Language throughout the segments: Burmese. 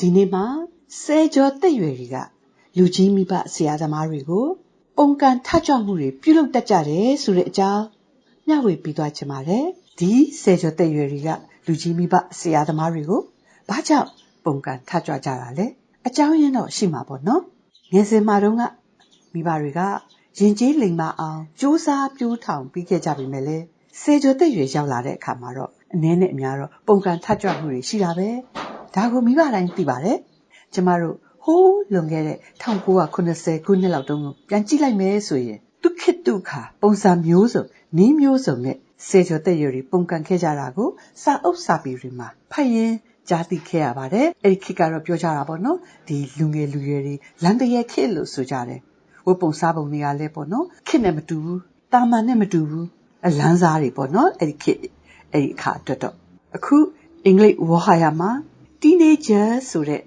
ဒီနေ့မှာဆယ်ကျော်တက်ရွယ်တွေကလူကြီးမိဘဆရာသမားတွေကိုပုံကန်ထကြွမှုတွေပြုလုပ်တတ်ကြတယ်ဆိုတဲ့အကြောင်းမျှဝေပြီးသွားချင်ပါတယ်ဒီဆယ်ကျော်တက်ရွယ်တွေကလူကြီးမိဘဆရာသမားတွေကိုဘာကြောင့်ပုံကန်ထကြွကြတာလဲအကြောင်းရင်းတော့ရှိမှာပေါ့နော်ငယ်စဉ်မှာတုန်းကမိဘတွေကရင်ကျေးလိမ်မအောင်စူးစမ်းပြိုးထောင်ပြီးခဲ့ကြပြီမဲ့လေစေကျော်တက်ရွယ်ရောက်လာတဲ့အခါမှာတော့အနည်းနဲ့အများတော့ပုံကန်ထကြွမှုတွေရှိတာပဲ ဒါကိုမိဘတိုင်းသိပါတယ်ကျမတို့ဟိုးလွန်ခဲ့တဲ့1980ခုနှစ်လောက်တုန်းကပြန်ကြည့်လိုက်မယ်ဆိုရင်ဒုက္ခဒုက္ခပုံစံမျိုးစုံနည်းမျိုးစုံနဲ့စေကျော်တက်ရွယ်တွေပုံကန်ခဲ့ကြတာကိုစာအုပ်စာပေတွေမှာဖတ်ရင်ကြားသိခဲ့ရပါတယ်အဲ့ဒီခေတ်ကတော့ပြောကြတာပေါ့နော်ဒီလူငယ်လူရွယ်တွေလမ်းတရဲခေတ်လို့ဆိုကြတယ်ဝတ်ပုံစားပုံတွေကလည်းပေါ့နော်ခေတ်နဲ့မတူဘူးတာမန်နဲ့မတူဘူးအလန်းစားတွေပေါ့နော်အဲ့ဒီခေတ်အဲ့ဒီအခါအတွက်တော့အခုအင်္ဂလိပ်ဝါဟာရမှာ teenager ဆိုတဲ့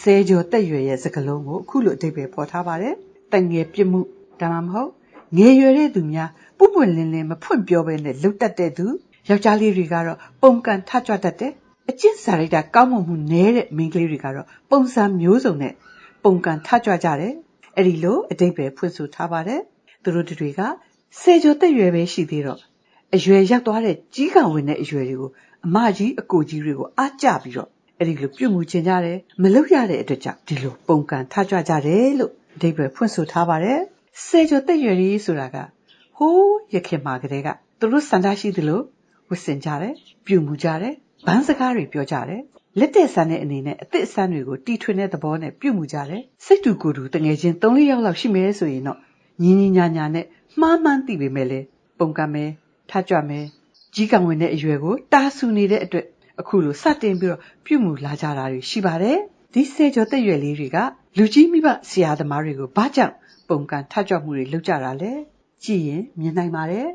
ဆယ်ကျော်တက်ရွယ်ရဲ့စကားလုံးကိုအခုလိုအဓိပ္ပာယ်ဖော်ထားပါတယ်တငယ်ပြစ်မှုဒါမှမဟုတ်ငယ်ရွယ်တဲ့သူများပုပွင့်လင်းလင်းမဖွင့်ပြောဘဲနဲ့လှုပ်တတ်တဲ့သူယောက်ျားလေးတွေကတော့ပုံကန်ထကြွတတ်တယ်အကျင့်စာရိတ္တကောင်းမွန်မှုနည်းတဲ့မိန်းကလေးတွေကတော့ပုံစံမျိုးစုံနဲ့ပုံကန်ထကြွကြတယ်အဲ့ဒီလိုအတိတ်ပဲဖွင့်ဆိုထားပါတယ်သူတို့တွေကစေကျော်တက်ရွယ်ပဲရှိသေးတော့အရွယ်ရောက်သွားတဲ့ကြီးကံဝင်တဲ့အရွယ်တွေကိုအမကြီးအကိုကြီးတွေကိုအားကြပြီးတော့ အဲ့ဒီလိုပြုတ်မှုချင်ကြတယ်မလုပ်ရတဲ့အတွက်ကြောင့်ဒီလိုပုံကန်ထကြွကြတယ်လို့အတိတ်ပဲဖွင့်ဆိုထားပါတယ်စေကျော်တက်ရွယ်ကြီးဆိုတာကဟိုးရခင်မှာကတည်းကသူတို့စန္ဒရှိသလိုဝတ်ဆင်ကြတယ်ပြုမှုကြတယ်ဗန်းစကားတွေပြောကြတယ်လက်တဲ့ဆန်းတဲ့အနေနဲ့အသစ်အဆန်းတွေကိုတီထွင်တဲ့သဘောနဲ့ပြုတ်မှုကြတယ်စိတ်တူကိုယ်တူတငယ်ချင်း၃-၄ယောက်လောက်ရှိမယ်ဆိုရင်တော့ညီညီညာညာနဲ့မှားမှန်းသိပေမဲ့လေပုံကမယ်ထကြွမယ်ကြီးကံဝင်တဲ့အရွယ်ကိုတားဆူနေတဲ့အတွက် အခုလိုစတင်ပြီးတော့ပြုတ်မှုလာကြတာတွေရှိပါတယ်ဒီဆယ်ကျော်သက်ရွယ်လေးတွေကလူကြီးမိဘဆရာသမားတွေကိုဘာကြောင့်ပုံကန်ထကြွမှုတွေလုပ်ကြတာလဲကြည့်ရင်မြင်နိုင်ပါတယ်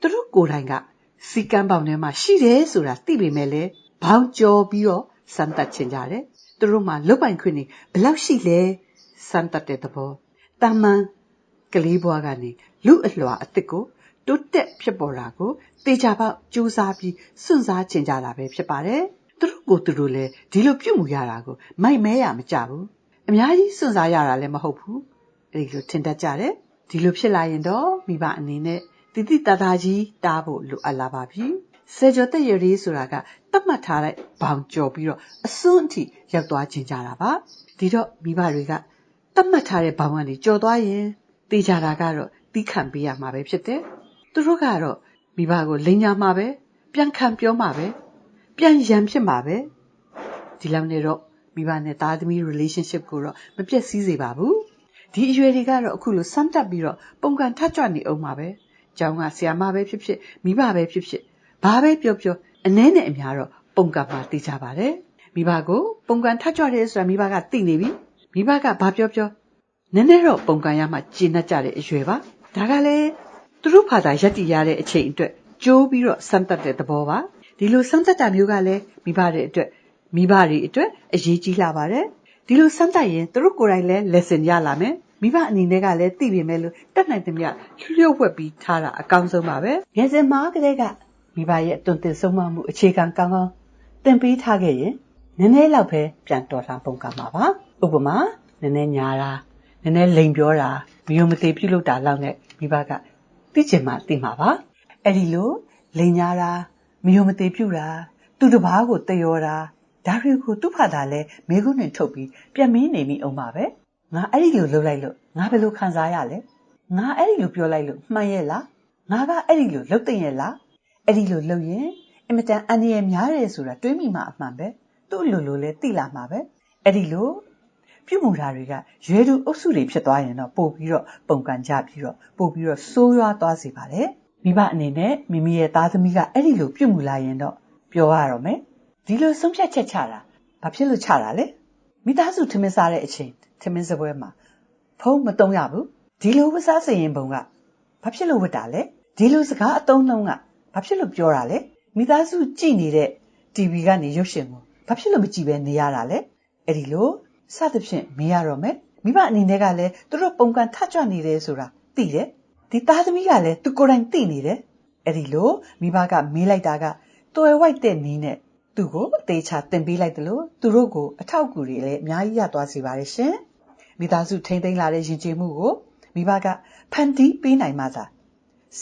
သူတို့ကိုယ်တိုင်ကစီကံပေါင်ထဲမှာရှိတယ်ဆိုတာသိပေမဲ့လည်းဘောင်ကျော်ပြီးတော့စမ်းသပ်ချင်ကြတယ်သူတို့မှလုတ်ပိုင်ခွင့်နေဘလောက်ရှိလဲစမ်းသပ်တဲ့သဘောတာမန်ကလေးဘွားကနေလူအလွှာအစ်စ်ကို တိုးတက်ဖြစ်ပေါ်တာကိုတေချာပေါက်စူးစမ်းပြီးစွန့်စားချင်ကြတာပဲဖြစ်ပါတယ်သူတို့ကိုသူတို့လည်းဒီလိုပြုတ်မှုရတာကိုမိုက်မဲရမကြဘူးအများကြီးစွန့်စားရတာလည်းမဟုတ်ဘူးအဲဒီလိုထင်တတ်ကြတယ်ဒီလိုဖြစ်လာရင်တော့မိဘအနေနဲ့တိတိတသားကြီးတားဖို့လိုအပ်လာပါပြီ။စေကျော်တက်ရရေးဆိုတာကတတ်မှတ်ထားတဲ့ဘောင်ကျော်ပြီးတော့အစွန်းအထိရောက်သွားခြင်းကြတာပါ။ဒီတော့မိဘတွေကတတ်မှတ်ထားတဲ့ဘောင်ကနေကျော်သွားရင်တေးကြတာကတော့တီးခံပေးရမှာပဲဖြစ်တယ်။ သူတို့ကတော့မိဘကိုလိန်ညာမှာပဲပြန်ခံပြောမှာပဲပြန်ရန်ဖြစ်မှာပဲဒီလောက်နဲ့တော့မိဘနဲ့သားသမီး relationship ကိုတော့မပြည့်စည်စေပါဘူးဒီအရွယ်တွေကတော့အခုလိုစမ်းတက်ပြီးတော့ပုံကန်ထကြွနေအောင်ပါပဲကျောင်းကဆရာမပဲဖြစ်ဖြစ်မိဘပဲဖြစ်ဖြစ်ဘာပဲပြောပြောအနှဲနဲ့အများတော့ပုံကန်မှာသိကြပါတယ်မိဘကိုပုံကန်ထကြွတယ်ဆိုတာမိဘကသိနေပြီမိဘကဘာပြောပြောနည်းနည်းတော့ပုံကန်ရမှကျဉ်တတ်ကြတဲ့အရွယ်ပါဒါကလည်း သူတို့ဖာသာရက်တည်ရတဲ့အချိန်အတွက်ကြိုးပြီးတော့စမ်းသပ်တဲ့သဘောပါဒီလိုစမ်းသပ်တာမျိုးကလည်းမိဘတွေအတွက်မိဘတွေအတွက်အရေးကြီးလာပါတယ်ဒီလိုစမ်းသပ်ရင်သူတို့ကိုယ်တိုင်လည်း lesson ရလာမယ်မိဘအနေနဲ့ကလည်းသိပေမဲ့လို့တတ်နိုင်သမျှလျှို့ဝှက်ပြီးထားတာအကောင်းဆုံးပါပဲငယ်စဉ်မှာကလေးကမိဘရဲ့တွင်တင်ဆုံးမမှုအခြေခံကောင်းကောင်းသင်ပေးထားခဲ့ရင်နည်းနည်းလောက်ပဲပြန်တော်လှန်ပုံကမှာပါဥပမာနည်းနည်းညာတာနည်းနည်းလိန်ပြောတာမယုံမသိပြုလုပ်တာလောက်နဲ့မိဘက သိချင်မှသိမှာပါအဲ့ဒီလိုလိန်ညာတာမယုံမသိပြုတာသူတစ်ပါးကိုတယောတာဒါတွေကိုသူ့ဖာသာလဲမေကုန်းနဲ့ထုတ်ပြီးပြန်မင်းနေမိအောင်ပါပဲငါအဲ့ဒီလိုလုပ်လိုက်လို့ငါဘယ်လိုခံစားရလဲငါအဲ့ဒီလိုပြောလိုက်လို့မှန်ရဲ့လားငါကအဲ့ဒီလိုလုပ်တဲ့ရဲ့လားအဲ့ဒီလိုလုပ်ရင်အင်မတန်အန္တရာယ်များတယ်ဆိုတာတွေးမိမှအမှန်ပဲသူ့လိုလိုလဲသိလာမှာပဲအဲ့ဒီလို ပြုမှုတာတွေကရွယ်သူအုပ်စုတွေဖြစ်သွားရင်တော့ပို့ပြီးတော့ပုံကန်ကြပြီးတော့ပို့ပြီးတော့စိုးရွားသွားစေပါတယ်မိဘအနေနဲ့မိမိရဲ့သားသမီးကအဲ့ဒီလိုပြုမှုလာရင်တော့ပြောရတော့မယ်ဒီလိုဆုံးဖြတ်ချက်ချတာဘာဖြစ်လို့ချတာလဲမိသားစုထမင်းစားတဲ့အချိန်ထမင်းစပွဲမှာဖုံးမတုံးရဘူးဒီလိုဝတ်စားစရင်ပုံကဘာဖြစ်လို့ဝတ်တာလဲဒီလိုစကားအတုံးလုံးကဘာဖြစ်လို့ပြောတာလဲမိသားစုကြည့်နေတဲ့ TV ကနေရုပ်ရှင်ကိုဘာဖြစ်လို့မကြည့်ပဲနေရတာလဲအဲ့ဒီလို စသဖြင့်မေးရတော့မယ်မိဘအနေနဲ့ကလည်းသူတို့ပုံကန်ထကြွနေတယ်ဆိုတာသိတယ်ဒီသားသမီးကလည်းသူကိုယ်တိုင်သိနေတယ်အဲ့ဒီလိုမိဘကမေးလိုက်တာကတွယ်ဝိုက်တဲ့နီးနဲ့သူသူ့ကိုအသေးချာတင်ပေးလိုက်တယ်လို့သူတို့ကိုအထောက်အကူတွေလည်းအများကြီးရသွားစေပါတယ်ရှင်မိသားစုထိမ့်သိမ်းလာတဲ့ယဉ်ကျေးမှုကိုမိဘကဖန်တီးပေးနိုင်မှသာ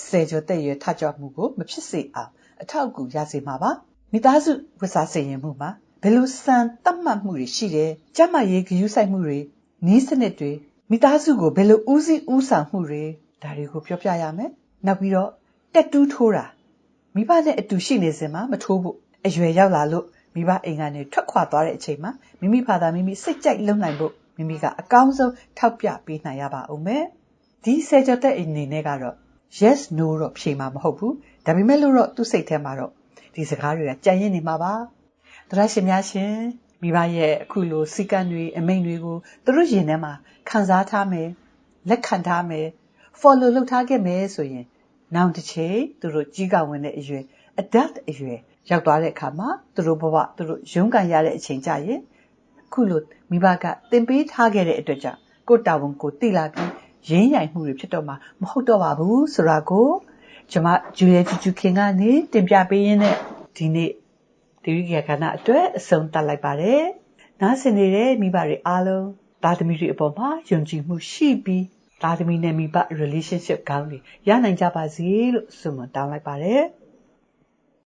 ဆယ်ကျော်တဲ့ရွယ်ထကြွမှုကိုမဖြစ်စေအောင်အထောက်အကူရစေမှာပါမိသားစုဝတ်စားစေရင်မှုမှာ ဘယ်လိုစံတတ်မှတ်မှုတွေရှိတယ်ကြက်မရေးဂရုစိုက်မှုတွေနီးစနစ်တွေမိသားစုကိုဘယ်လိုဦးစီးဦးဆောင်မှုတွေဒါတွေကိုပြောပြရမယ်နောက်ပြီးတော့တက်တူးထိုးတာမိဘနဲ့အတူရှိနေစဉ်မှာမထိုးဖို့အရွယ်ရောက်လာလို့မိဘအိမ်ကနေထွက်ခွာသွားတဲ့အချိန်မှာမိမိဖာသာမိမိစိတ်ကြိုက်လုံနိုင်ဖို့မိမိကအကောင်းဆုံးထောက်ပြပေးနိုင်ရပါဦးမယ်ဒီဆယ်ကျော်သက်အနေနဲ့ကတော့ yes no တော့ဖြေမှာမဟုတ်ဘူးဒါပေမဲ့လို့တော့သူ့စိတ်ထဲမှာတော့ဒီစကားတွေကကြံ့ရင်နေမှာပါ သရရှင်များရှင်မိဘရဲ့အခုလိုစီကံတွေအမိန်တွေကိုသူတို့ရင်ထဲမှာခံစားထားမယ်လက်ခံထားမယ် follow လုပ်ထားခဲ့မယ်ဆိုရင်နောက်တစ်ချိန်သူတို့ကြီးကဝင်တဲ့အရွယ် adult အရွယ်ရောက်သွားတဲ့အခါမှာသူတို့ဘဝသူတို့ရုန်းကန်ရတဲ့အချိန်ကြရင်ခုလိုမိဘကသင်ပေးထားခဲ့တဲ့အတွက်ကြောင့်ကိုတာဝန်ကိုသိလာပြီးရင်းရိုင်မှုတွေဖြစ်တော့မှာမဟုတ်တော့ပါဘူးဆိုတာကိုကျွန်မဂျူရဲဂျူဂျူခင်ကနေတင်ပြပေးရင်းနဲ့ဒီနေ့ ဒီဝိကကဏအတွက်အဆုံးသတ်လိုက်ပါတယ်။နားဆင်နေတဲ့မိဘတွေအားလုံးသားသမီးတွေအပေါ်မှာယုံကြည်မှုရှိပြီးသားသမီးနဲ့မိဘ relationship ကောင်းတွေရနိုင်ကြပါစေလို့ဆုမွန်တောင်းလိုက်ပါတယ်။